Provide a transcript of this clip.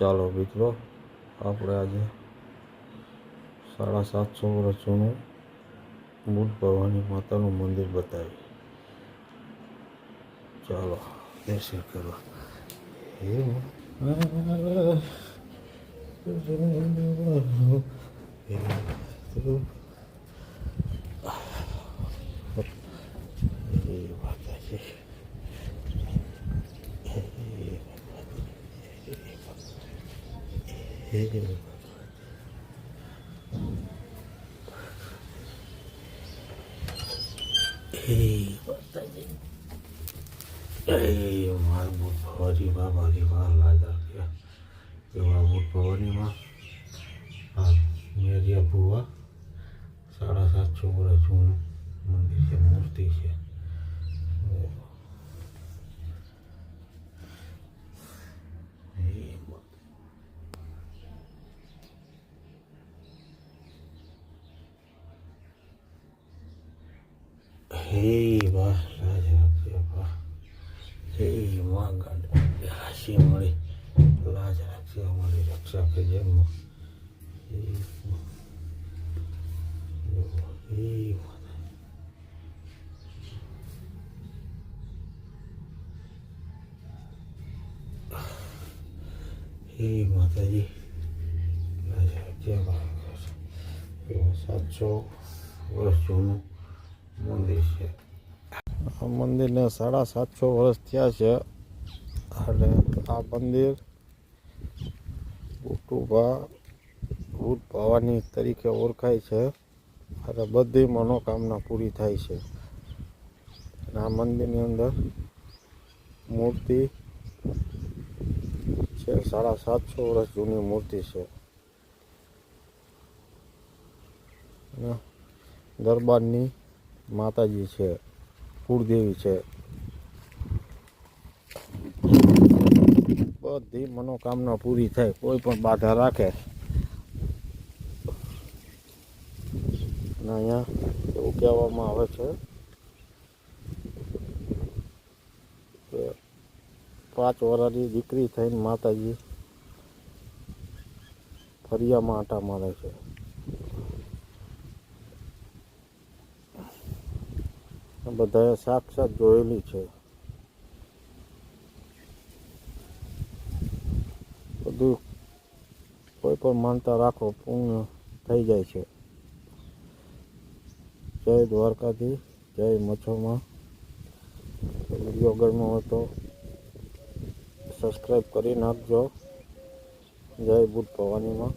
ચાલો મિત્રો, આપણે આજે સાડા સાતસો વર્ષ જૂનું બુટ ભવાની માતાનું મંદિર બતાવી ચાલો, દર્શન કરવા. હે હે માતાજી હે હે માતાજી હે મારા બુટ ભવાની માં મારી માં લાજા કે એવા બુટ ભવાની માં હા મેરિયા ભુવા સાડા સાતસો વર્ષ જૂનું મંદિર છે મૂર્તિ છે હે મા- હે વાહ રાજ વાહ હે માં ગાંડ હાસી મળી, લાજ રાખજે, અમારી રક્ષા કરજે માં. હે. હે માતા. હે માતાજી, લાજ રાખજે સાતસો વર્ષ જૂનું છે. આ મંદિરને સાડા સાતસો વર્ષ થયા છે. એટલે આ મંદિર ગુટુભા ભૂત ભવાની તરીકે ઓળખાય છે અને બધી મનોકામના પૂરી થાય છે. અને આ મંદિરની અંદર મૂર્તિ છે, સાડા સાતસો વર્ષ જૂની મૂર્તિ છે. દરબારની માતાજી છે, કુળદેવી છે. બધી મનોકામના પૂરી થાય, કોઈ પણ બાધા રાખે. અને અહીંયા એવું કહેવામાં આવે છે કે પાંચ વર્ષની દીકરી થઈને માતાજી ફરિયામાં આટા મારે છે. બધાએ સાક્ષાત જોયેલી છે. બધું કોઈ પણ માનતા રાખો, પૂર્ણ થઈ જાય છે. જય દ્વારકાથી જય મચ્છોમાં વીડિયો ગમ્યો હોય તો સબસ્ક્રાઈબ કરી નાખજો. જય બુટ ભવાનીમાં.